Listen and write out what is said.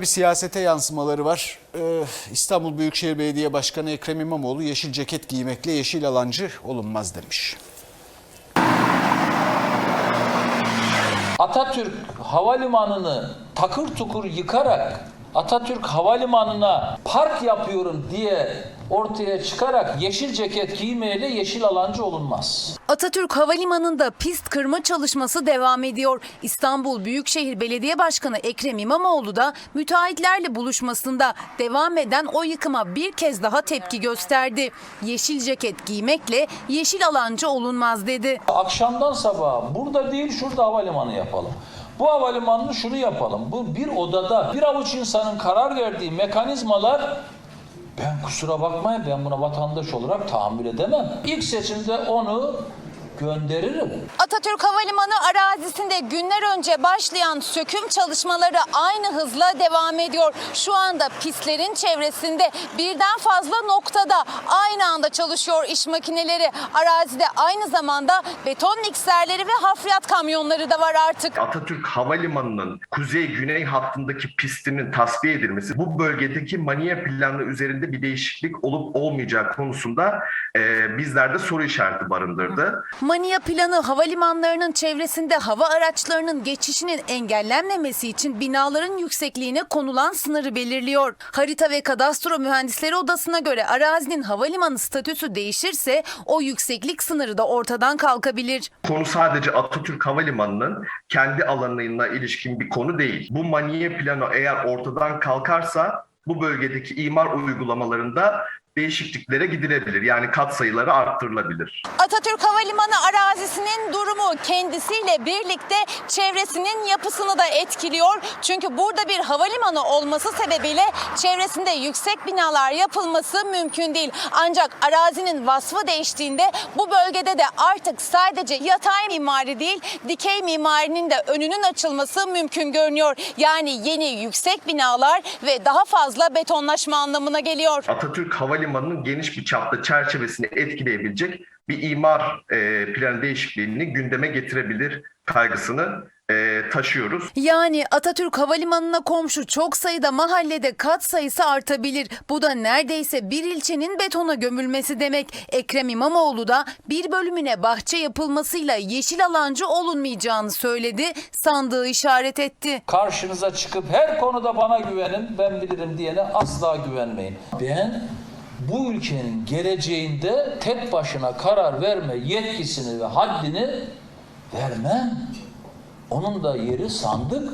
Bir siyasete yansımaları var. Ee, İstanbul Büyükşehir Belediye Başkanı Ekrem İmamoğlu yeşil ceket giymekle yeşil alancı olunmaz demiş. Atatürk Havalimanı'nı takır tukur yıkarak Atatürk Havalimanı'na park yapıyorum diye ortaya çıkarak yeşil ceket giymeyle yeşil alancı olunmaz. Atatürk Havalimanı'nda pist kırma çalışması devam ediyor. İstanbul Büyükşehir Belediye Başkanı Ekrem İmamoğlu da müteahhitlerle buluşmasında devam eden o yıkıma bir kez daha tepki gösterdi. Yeşil ceket giymekle yeşil alancı olunmaz dedi. Akşamdan sabaha burada değil şurada havalimanı yapalım. Bu havalimanını şunu yapalım. Bu bir odada bir avuç insanın karar verdiği mekanizmalar ben kusura bakmayın ben buna vatandaş olarak tahammül edemem. İlk seçimde onu gönderirim. Atatürk Havalimanı arazisinde günler önce başlayan söküm çalışmaları aynı hızla devam ediyor. Şu anda pistlerin çevresinde birden fazla noktada aynı anda çalışıyor iş makineleri. Arazide aynı zamanda beton mikserleri ve hafriyat kamyonları da var artık. Atatürk Havalimanı'nın kuzey-güney hattındaki pistinin tasfiye edilmesi bu bölgedeki maniye planı üzerinde bir değişiklik olup olmayacağı konusunda e, bizlerde soru işareti barındırdı. Mania planı havalimanlarının çevresinde hava araçlarının geçişinin engellenmemesi için binaların yüksekliğine konulan sınırı belirliyor. Harita ve Kadastro Mühendisleri Odası'na göre arazinin havalimanı statüsü değişirse o yükseklik sınırı da ortadan kalkabilir. Konu sadece Atatürk Havalimanı'nın kendi alanına ilişkin bir konu değil. Bu maniye planı eğer ortadan kalkarsa bu bölgedeki imar uygulamalarında değişikliklere gidilebilir. Yani katsayıları arttırılabilir. Atatürk Havalimanı arazisinin durumu kendisiyle birlikte çevresinin yapısını da etkiliyor. Çünkü burada bir havalimanı olması sebebiyle çevresinde yüksek binalar yapılması mümkün değil. Ancak arazinin vasfı değiştiğinde bu bölgede de artık sadece yatay mimari değil dikey mimarinin de önünün açılması mümkün görünüyor. Yani yeni yüksek binalar ve daha fazla betonlaşma anlamına geliyor. Atatürk Havalimanı'nın geniş bir çapta çerçevesini etkileyebilecek bir imar e, planı değişikliğini gündeme getirebilir kaygısını e, taşıyoruz. Yani Atatürk Havalimanı'na komşu çok sayıda mahallede kat sayısı artabilir. Bu da neredeyse bir ilçenin betona gömülmesi demek. Ekrem İmamoğlu da bir bölümüne bahçe yapılmasıyla yeşil alancı olunmayacağını söyledi, sandığı işaret etti. Karşınıza çıkıp her konuda bana güvenin, ben bilirim diyene asla güvenmeyin. Ben bu ülkenin geleceğinde tek başına karar verme yetkisini ve haddini vermem. Onun da yeri sandık.